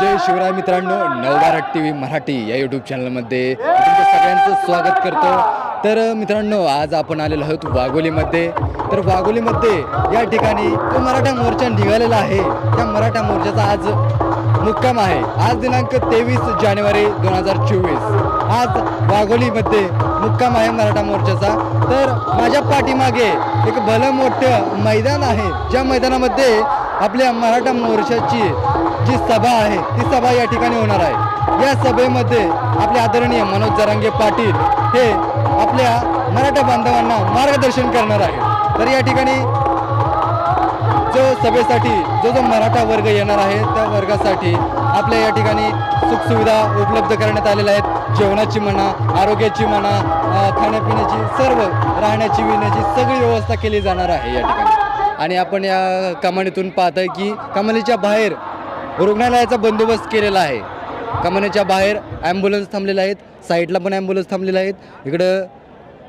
जय शिवराय मित्रांनो नवभारत T V Marathi या YouTube चॅनलमध्ये तुमचं सगळ्यांचं स्वागत करतो. तर मित्रांनो आज आपण आलेलो आहोत वाघोलीमध्ये. तर वाघोलीमध्ये या ठिकाणी तो मराठा मोर्चा निघालेला आहे. त्या मराठा मोर्चाचा आज मुक्काम आहे. आज दिनांक तेवीस जानेवारी दोन हजार चोवीस. आज वाघोलीमध्ये मुक्काम आहे मराठा मोर्चाचा. तर माझ्या पाठीमागे एक भलं मोठं मैदान आहे. ज्या मैदानामध्ये आपल्या मराठा मोर्चाची जी सभा आहे ती सभा या ठिकाणी होणार आहे. या सभेमध्ये आपले आदरणीय मनोज जरांगे पाटील हे आपल्या मराठा बांधवांना मार्गदर्शन करणार आहे तर या ठिकाणी जो सभेसाठी जो जो मराठा वर्ग येणार आहे त्या वर्गासाठी आपल्या या ठिकाणी सुखसुविधा उपलब्ध करण्यात आलेल्या आहेत. जेवणाची म्हणा आरोग्याची म्हणा खाण्यापिण्याची सर्व राहण्याची विण्याची सगळी व्यवस्था केली जाणार आहे या ठिकाणी. आणि आपण या कमानीतून पाहताय की कमानीच्या बाहेर रुग्णालयाचा बंदोबस्त केलेला आहे. कमानीच्या बाहेर ॲम्ब्युलन्स थांबलेल्या आहेत. साईडला पण ॲम्ब्युलन्स थांबलेल्या आहेत. इकडं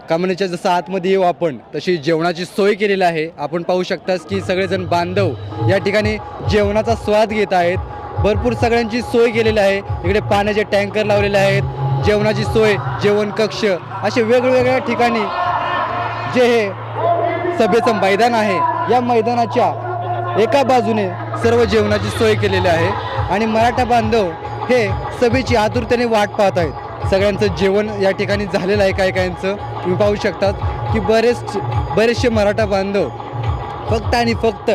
कमानीच्या जसं आतमध्ये येऊ आपण तशी जेवणाची सोय केलेली आहे. आपण पाहू शकताच की सगळेजण बांधव या ठिकाणी जेवणाचा स्वाद घेत आहेत. भरपूर सगळ्यांची सोय केलेली आहे. इकडे पाण्याचे टँकर लावलेले आहेत. जेवणाची सोय जेवण कक्ष असे वेगवेगळ्या ठिकाणी जे हे सभेचं मैदान आहे. या मैदानाच्या एका बाजूने सर्व जेवणाची सोय केलेली आहे आणि मराठा बांधव हे सभेची आतुरतेने वाट पाहत आहेत. सगळ्यांचं जेवण या ठिकाणी झालेलं आहे काही काहींचं. तुम्ही पाहू शकतात की बरेच बरेचसे मराठा बांधव फक्त आणि फक्त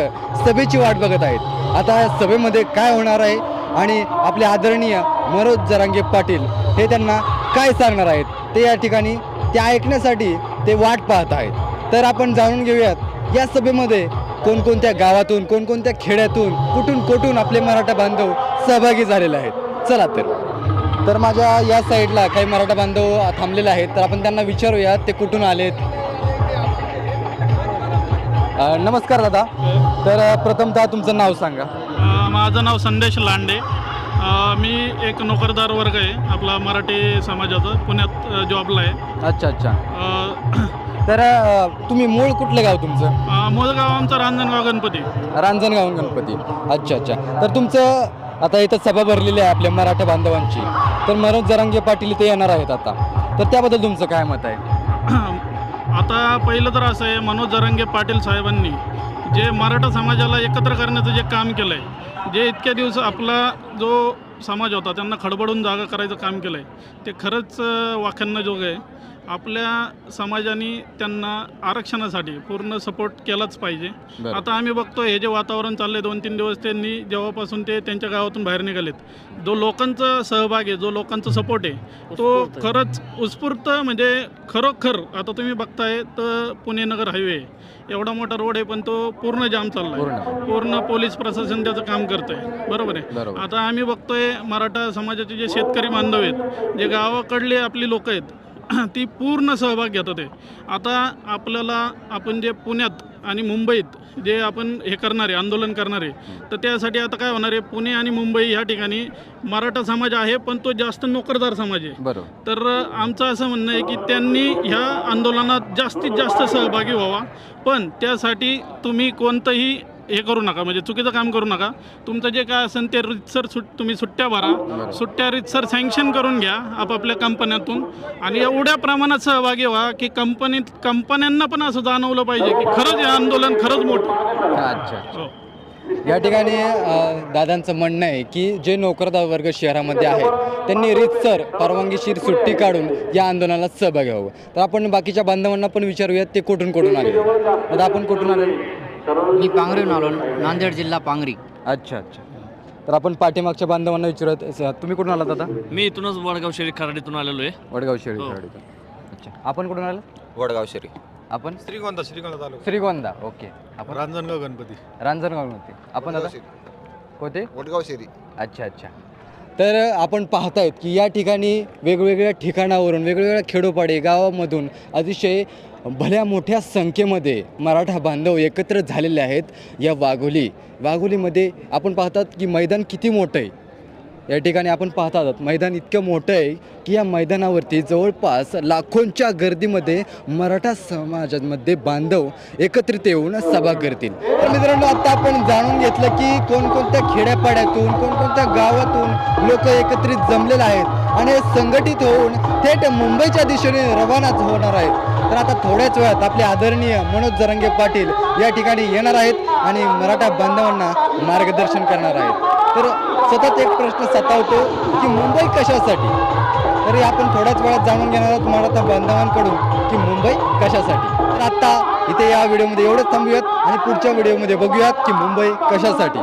सभेची वाट बघत आहेत. आता या सभेमध्ये काय होणार आहे आणि आपले आदरणीय मनोज जरांगे पाटील हे त्यांना काय सांगणार आहेत ते या ठिकाणी ते ऐकण्यासाठी ते वाट पाहत आहेत. तर आपण जाणून घेऊयात या सभेमध्ये कोणकोणत्या गावातून कोणकोणत्या खेड्यातून कुठून कुठून आपले मराठा बांधव सहभागी झालेले आहेत? चला तर. तर माझ्या या साईडला काही मराठा बांधव थांबलेले आहेत. तर आपण त्यांना विचारूयात ते कुठून आलेत? नमस्कार दादा. तर प्रथमतः तुमचं नाव सांगा. माझं नाव संदेश लांडे. मी एक नोकरदार वर्ग आहे. आपला मराठी समाजाचा पुण्यात जॉबला आहे. अच्छा अच्छा. तर अ, तुम्ही मूळ कुठलं गाव तुमचं? अ, मूळ गाव आमचं रांजणगाव गणपती. रांजणगाव गणपती. अच्छा अच्छा. तर तुमचं आता इथं सभा भरलेली आहे आपल्या मराठा बांधवांची. तर मनोज जरांगे पाटील इथे येणार आहेत आता. तर त्याबद्दल तुमचं काय मत आहे? आता पहिलं तर असं आहे मनोज जरांगे पाटील साहेबांनी जे मराठा समाजाला एकत्र करण्याचं जे काम केलं आहे जे इतक्या दिवस आपला जो समाज होता त्यांना खडबडून जागा करायचं काम केलं आहे ते खरंच अ, वाखाणण्याजोगं आहे. आपल्या समाजाने त्यांना आरक्षणासाठी पूर्ण सपोर्ट केलाच पाहिजे. बरं. आता आम्ही बघतो हे जे वातावरण चाललंय दोन तीन दिवस त्यांनी जेव्हापासून ते त्यांच्या गावातून बाहेर निघालेत. जो लोकांचा सहभाग आहे जो लोकांचा सपोर्ट आहे तो खरंच उत्स्फूर्त म्हणजे खरोखर आता तुम्ही बघताय तर पुणे नगर हायवे एवढा मोठा रोड आहे पण तो पूर्ण जाम चाललाय. पूर्ण. पूर्ण पोलीस प्रशासन त्याचं काम करतंय. बरोबर आहे? बरोबर. आता आम्ही बघतोय मराठा समाजाचे जे शेतकरी बांधव आहेत जे गावाकडले आपली लोक आहेत ती पूर्ण सहभाग घेतात आहे आता आपल्याला आपण जे पुण्यात आणि मुंबईत जे आपण हे करणारे आंदोलन करणारे तर त्यासाठी आता काय होणार आहे पुणे आणि मुंबई ह्या ठिकाणी मराठा समाज आहे पण तो जास्त नोकरदार समाज आहे. बरोबर. तर आमचं असं म्हणणं आहे की त्यांनी ह्या आंदोलनात जास्तीत जास्त सहभागी व्हावा. पण त्यासाठी तुम्ही कोणतंही हे करू नका म्हणजे चुकीचं काम करू नका. तुमचं जे काय असेल ते रितसर सुट तुम्ही सुट्ट्या भरा. सुट्ट्या रितसर सँक्शन करून घ्या आपापल्या कंपन्यातून. आणि एवढ्या प्रमाणात सहभागी व्हा की कंपनीत कंपन्यांना पण असं जाणवलं पाहिजे की खरंच हे आंदोलन खरंच मोठं. अच्छा हो. या ठिकाणी दादांचं म्हणणं आहे की जे नोकरदार वर्ग शहरामध्ये आहेत त्यांनी रीतसर परवानगीशीर सुट्टी काढून या आंदोलनात सहभागी व्हावं. तर आपण बाकीच्या बांधवांना पण विचारूयात ते कुठून कुठून आले आता आपण कुठून आले मी पांगरीहून आलो नांदेड जिल्हा पांगरी. अच्छा अच्छा. तर आपण पाठीमागच्या बांधवांना विचारत तुम्ही कुठून आलात आता? मी इथूनच वडगाव शरीर खराडीतून आलेलो आहे. वडगाव शेळी हो. खराडीतून. अच्छा. आपण कुठून आलं वडगाव शरी. आपण? श्रीगोंदा श्रीगोंदा तालुका. श्रीगोंदा. ओके. आपण? रांजणगाव गणपती. रांजणगाव होते आपण आता? कोणते? वडगाव शेरी. अच्छा अच्छा. तर आपण पाहतायत की या ठिकाणी वेगवेगळ्या ठिकाणावरून वेगवेगळ्या खेडोपाडी गावामधून अतिशय भल्या मोठ्या संख्येमध्ये मराठा बांधव एकत्र झालेले आहेत या वाघोली. वाघोलीमध्ये आपण पाहतात की मैदान किती मोठं आहे? या ठिकाणी आपण पाहत आहोत मैदान इतकं मोठं आहे की या मैदानावरती जवळपास लाखोंच्या गर्दीमध्ये मराठा समाजामध्ये बांधव एकत्रित येऊन सभा करतील. तर मित्रांनो आता आपण जाणून घेतलं की कोणकोणत्या खेड्यापाड्यातून कोणकोणत्या गावातून लोक एकत्रित जमलेले आहेत आणि संघटित होऊन थेट मुंबईच्या दिशेने रवानाच होणार आहेत. तर आता थोड्याच वेळात आपले आदरणीय मनोज जरंगे पाटील या ठिकाणी येणार आहेत आणि मराठा बांधवांना मार्गदर्शन करणार आहेत. तर सतत एक प्रश्न सतावतो की मुंबई कशासाठी? तरी आपण थोड्याच वेळात जाणून घेणार आहोत मराठा बांधवांकडून की मुंबई कशासाठी. तर आत्ता इथे या व्हिडिओमध्ये एवढंच थांबूयात आणि पुढच्या व्हिडिओमध्ये बघूयात की मुंबई कशासाठी.